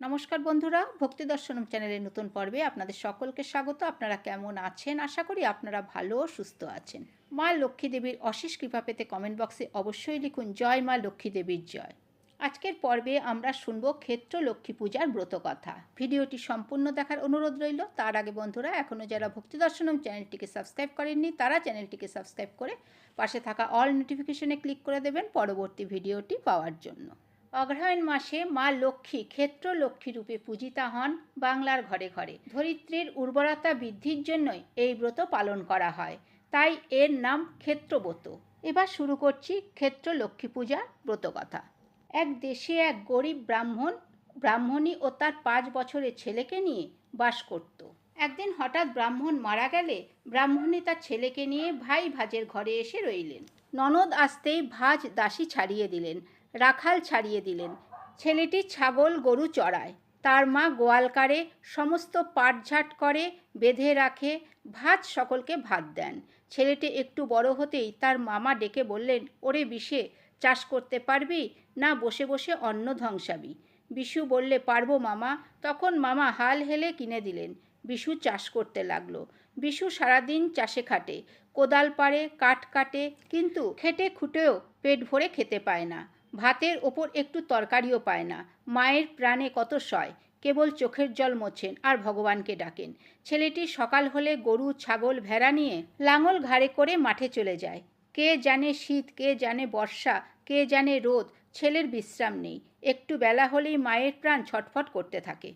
নমস্কার বন্ধুরা, ভক্তি দর্শনম চ্যানেলের নতুন পর্বে আপনাদের সকলকে স্বাগত। আপনারা কেমন আছেন? আশা করি আপনারা ভালো সুস্থ আছেন। মা লক্ষ্মী দেবীর অশেষ কৃপা পেতে কমেন্ট বক্সে অবশ্যই লিখুন, জয় মা লক্ষ্মী দেবীর জয়। আজকের পর্বে আমরা শুনব ক্ষেত্র লক্ষ্মী পূজার ব্রত কথা। ভিডিওটি সম্পূর্ণ দেখার অনুরোধ রইল। তার আগে বন্ধুরা এখনও যারা ভক্তি দর্শনম চ্যানেলটিকে সাবস্ক্রাইব করেননি, তারা চ্যানেলটিকে সাবস্ক্রাইব করে পাশে থাকা অল নোটিফিকেশনে ক্লিক করে দেবেন পরবর্তী ভিডিওটি পাওয়ার জন্য। অগ্রহায়ণ মাসে মা লক্ষ্মী ক্ষেত্র লক্ষ্মী রূপে পূজিতা হন বাংলার ঘরে ঘরে। ধরিত্রীর উর্বরতা বৃদ্ধির জন্যই এই ব্রত পালন করা হয়। তাই এর নাম ক্ষেত্রব্রত। এবার শুরু করছি ক্ষেত্র লক্ষ্মী পূজার ব্রতকথা এক দেশে এক গরিব ব্রাহ্মণ, ব্রাহ্মণী ও তার পাঁচ বছরের ছেলেকে নিয়ে বাস করত। একদিন হঠাৎ ব্রাহ্মণ মারা গেলে ব্রাহ্মণী তার ছেলেকে নিয়ে ভাই ভাজের ঘরে এসে রইলেন। ননদ আসতেই ভাজ দাসী ছাড়িয়ে দিলেন। রাখাল ছাড়িয়ে দিলেন। ছেলেটি ছাগল গরু চড়ায়। তার মা গোয়ালকারে সমস্ত পাটঝাট করে, বেঁধে রাখে, ভাত সকলকে ভাত দেন। ছেলেটি একটু বড় হতেই তার মামা ডেকে বললেন, ওরে বিষে, চাষ করতে পারবি না বসে বসে অন্ন ধ্বংসাবি? বিশু বললে, পারব মামা। তখন মামা হাল হেলে কিনে দিলেন। বিশু চাষ করতে লাগল। বিশু সারাদিন চাষে খাটে। কোদাল পাড়ে, কাঠ কাটে, কিন্তু খেটে খুঁটেও পেট ভরে খেতে পায় না। ভাতের ওপর একটু তরকারিও পায় না। মায়ের প্রাণে কত সয়। কেবল চোখের জল মোছেন আর ভগবানকে ডাকেন। ছেলেটি সকাল হলে গরু, ছাগল, ভেড়া নিয়ে লাঙল ঘাড়ে করে মাঠে চলে যায়। কে জানে শীত, কে জানে বর্ষা, কে জানে রোদ, ছেলের বিশ্রাম নেই। একটু বেলা হলেই মায়ের প্রাণ ছটফট করতে থাকে।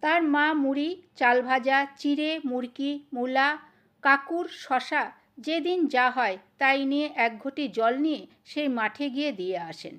তার মা মুড়ি, চাল ভাজা, চিড়ে, মুরকি, মূলা, কাকুর, শশা, যেদিন যা হয় তাই নিয়ে এক ঘটি জল নিয়ে সেই মাঠে গিয়ে দিয়ে আসেন।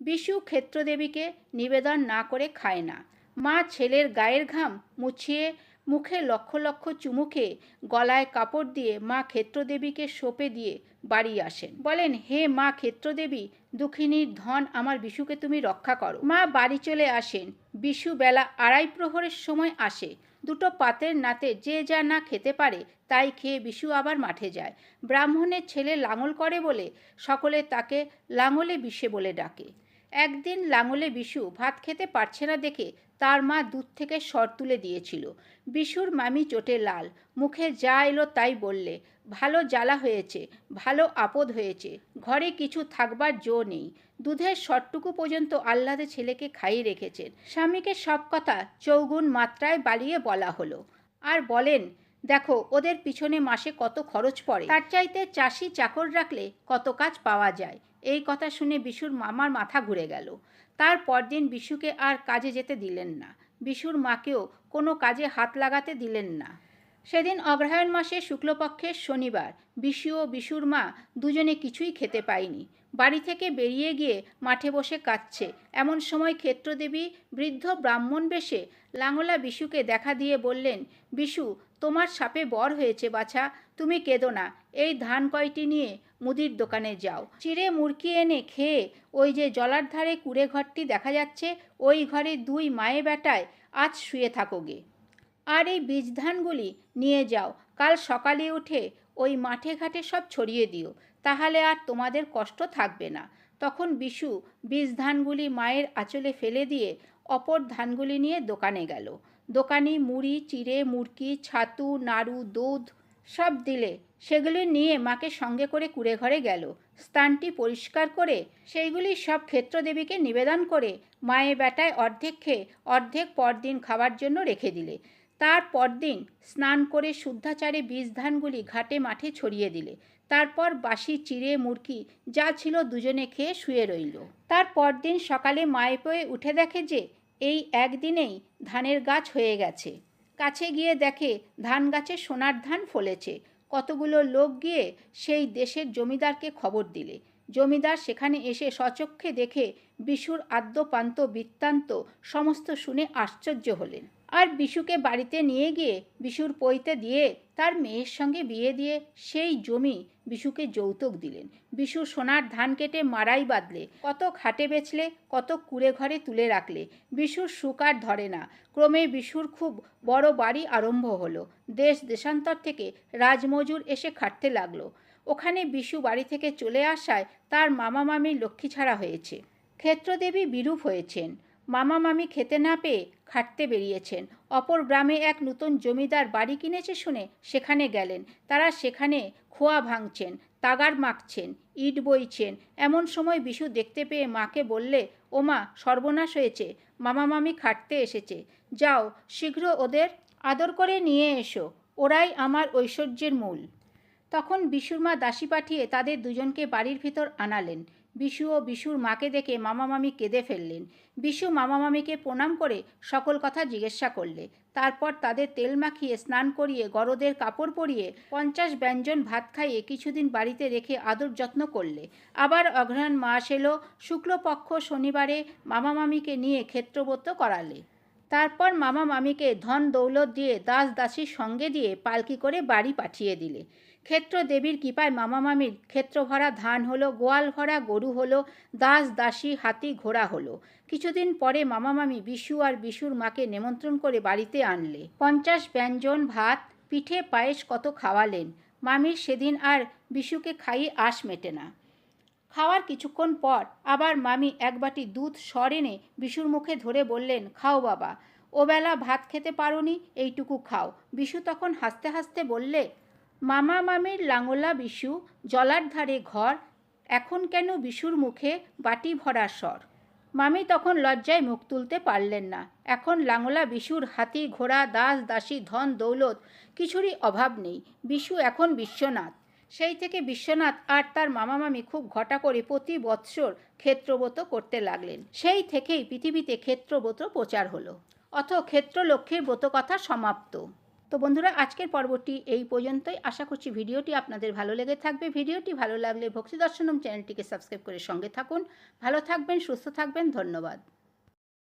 বিশু ক্ষেত্রদেবীকে নিবেদন না করে খায় না। মা ছেলের গায়ের ঘাম মুছিয়ে মুখে লক্ষ লক্ষ চুমুকে গলায় কাপড় দিয়ে মা ক্ষেত্রদেবীকে সোপে দিয়ে বাড়ি আসেন। বলেন, হে মা ক্ষেত্রদেবী, দুঃখিনীর ধন আমার বিশুকে তুমি রক্ষা করো। মা বাড়ি চলে আসেন। বিশু বেলা আড়াই প্রহরের সময় আসে। দুটো পাতের নাতে যে যা না খেতে পারে, তাই খেয়ে বিশু আবার মাঠে যায়। ব্রাহ্মণের ছেলে লাঙল করে বলে, সকলে তাকে লাঙলে বিষে বলে ডাকে। একদিন লাঙলে বিশু ভাত খেতে পারছে না দেখে তার মা দুধ থেকে সর তুলে দিয়েছিল। বিশুর মামি চোটে লাল, মুখে যা এলো তাই বললে, ভালো জ্বালা হয়েছে, ভালো আপদ হয়েছে, ঘরে কিছু থাকবার জো নেই, দুধের সরটুকু পর্যন্ত আহ্লাদে ছেলেকে খাইয়ে রেখেছেন। স্বামীকে সব কথা চৌগুণ মাত্রায় বালিয়ে বলা হলো। আর বলেন, দেখো, ওদের পিছনে মাসে কত খরচ পড়ে। তার চাইতে চাষি চাকর রাখলে কত কাজ পাওয়া যায়। এই কথা শুনে বিশুর মামার মাথা ঘুরে গেল। তার পরদিন বিশুকে আর কাজে যেতে দিলেন না। বিশুর মাকেও কোনো কাজে হাত লাগাতে দিলেন না। সেদিন অগ্রহায়ণ মাসে শুক্লপক্ষের শনিবার বিশু ও বিশুর মা দুজনে কিছুই খেতে পায়নি। বাড়ি থেকে বেরিয়ে গিয়ে মাঠে বসে কাঁদছে। এমন সময় ক্ষেত্রদেবী বৃদ্ধ ব্রাহ্মণ বেশে লাঙলা বিশুকে দেখা দিয়ে বললেন, বিশু তোমার সাপে বর হয়েছে, বাছা। তুমি কেঁদো না। এই ধান কয়টি নিয়ে মুদির দোকানে যাও। চিড়ে মুরকি এনে খেয়ে ওই যে জলার ধারে কুড়ে ঘরটি দেখা যাচ্ছে, ওই ঘরে দুই মায়ে বেটায় আজ শুয়ে থাকো গে। আর এই বীজ ধানগুলি নিয়ে যাও। কাল সকালে উঠে ওই মাঠে ঘাটে সব ছড়িয়ে দিও। তাহলে আর তোমাদের কষ্ট থাকবে না। তখন বিশু বীজ ধানগুলি মায়ের আঁচলে ফেলে দিয়ে অপর ধানগুলি নিয়ে দোকানে গেল। দোকানি মুড়ি, চিড়ে মুরকি ছাতু, নাড়ু, দুধ সব দিলে সেগুলি নিয়ে মাকে সঙ্গে করে কুড়ে ঘরে গেল। স্থানটি পরিষ্কার করে সেইগুলি সব ক্ষেত্রদেবীকে নিবেদন করে মায়ে বেটায় অর্ধেক খেয়ে অর্ধেক পরদিন খাবার জন্য রেখে দিলে। তার পরদিন স্নান করে শুদ্ধাচারে বীজ ধানগুলি ঘাটে মাঠে ছড়িয়ে দিলে। তারপর বাসি চিড়ে মুরকি যা ছিল দুজনে খেয়ে শুয়ে রইল। তার পরদিন সকালে মায়ে পেয়ে উঠে দেখে যে এই একদিনেই ধানের গাছ হয়ে গেছে। কাছে গিয়ে দেখে ধান গাছে সোনার ধান ফলেছে। কতগুলো লোক গিয়ে সেই দেশের জমিদারকে খবর দিলে। জমিদার সেখানে এসে সচক্ষে দেখে বিশুর আদ্যপান্ত বৃত্তান্ত সমস্ত শুনে আশ্চর্য হলেন। আর বিশুকে বাড়িতে নিয়ে গিয়ে বিশুর পইতে দিয়ে তার মেয়ের সঙ্গে বিয়ে দিয়ে সেই জমি বিশুকে যৌতুক দিলেন। বিশু সোনার ধান কেটে মারাই বাঁধলে, কত খাটে বেচলে, কত কুড়ে ঘরে তুলে রাখলে। বিশুর সুখ আর ধরে না। ক্রমে বিশুর খুব বড় বাড়ি আরম্ভ হলো। দেশ দেশান্তর থেকে রাজমজুর এসে খাটতে লাগল। ওখানে বিশু বাড়ি থেকে চলে আসায় তার মামা মামি লক্ষ্মী ছাড়া হয়েছে। ক্ষেত্রদেবী বিরূপ হয়েছেন। মামা মামি খেতে না পেয়ে খাটতে বেরিয়েছেন। অপর গ্রামে এক নতুন জমিদার বাড়ি কিনেছে শুনে সেখানে গেলেন। তারা সেখানে খোয়া ভাঙছেন, তাগার মাখছেন, ইট বইছেন। এমন সময় বিশু দেখতে পেয়ে মাকে বললে ও মা সর্বনাশ হয়েছে। মামা মামি খাটতে এসেছে। যাও, শীঘ্র ওদের আদর করে নিয়ে এসো। ওরাই আমার ঐশ্বর্যের মূল। তখন বিশুর মা দাসী পাঠিয়ে তাদের দুজনকে বাড়ির ভিতর আনালেন। বিশু ও বিশুর মাকে দেখে মামা মামি কেঁদে ফেললেন। বিশু মামা মামিকে প্রণাম করে সকল কথা জিজ্ঞাসা করলে। তারপর তাদের তেল মাখিয়ে স্নান করিয়ে গরদের কাপড় পরিয়ে পঞ্চাশ ব্যঞ্জন ভাত খাইয়ে কিছুদিন বাড়িতে রেখে আদর যত্ন করলে। আবার অঘ্রাণ মাস এলো, শুক্লপক্ষ শনিবারে মামা মামিকে নিয়ে ক্ষেত্রব্রত করালে। তারপর মামা মামিকে ধন দৌলত দিয়ে দাস দাসীর সঙ্গে দিয়ে পালকি করে বাড়ি পাঠিয়ে দিলে। ক্ষেত্র দেবীর কৃপায় মামা মামির ক্ষেত্র ভরা ধান হলো, গোয়াল ভরা গরু হলো, দাস দাসী হাতি ঘোড়া হলো। কিছুদিন পরে মামা মামি বিশু আর বিশুর মাকে নিমন্ত্রণ করে বাড়িতে আনলে। পঞ্চাশ ব্যঞ্জন ভাত, পিঠে পায়েস কত খাওয়ালেন। মামির সেদিন আর বিশুকে খাইয়ে আশ মেটে না। খাওয়ার কিছুক্ষণ পর আবার মামি এক বাটি দুধ সর এনে বিশুর মুখে ধরে বললেন, খাও বাবা, ওবেলা ভাত খেতে পারোনি, এইটুকু খাও। বিশু তখন হাসতে হাসতে বললে মামা মামির লাঙলা বিশু, জলার ধারে ঘর, এখন কেন বিশুর মুখে বাটি ভরা স্বর? মামি তখন লজ্জায় মুখ তুলতে পারলেন না। এখন লাঙলা বিশুর হাতি ঘোড়া, দাস, দাসী, ধন, দৌলত কিছুরই অভাব নেই। বিশু এখন বিশ্বনাথ। সেই থেকে বিশ্বনাথ আর তার মামা মামি খুব ঘটা করে প্রতি বৎসর ক্ষেত্রব্রত করতে লাগলেন। সেই থেকেই পৃথিবীতে ক্ষেত্রব্রত প্রচার হলো। অথ ক্ষেত্র লক্ষ্মীর ব্রত কথা সমাপ্ত। তো বন্ধুরা, আজকের পর্বটি এই পর্যন্তই। আশা করছি ভিডিওটি আপনাদের ভালো লেগে থাকবে। ভিডিওটি ভালো লাগলে ভক্তি দর্শনম চ্যানেলটিকে সাবস্ক্রাইব করে সঙ্গে থাকুন। ভালো থাকবেন, সুস্থ থাকবেন। ধন্যবাদ।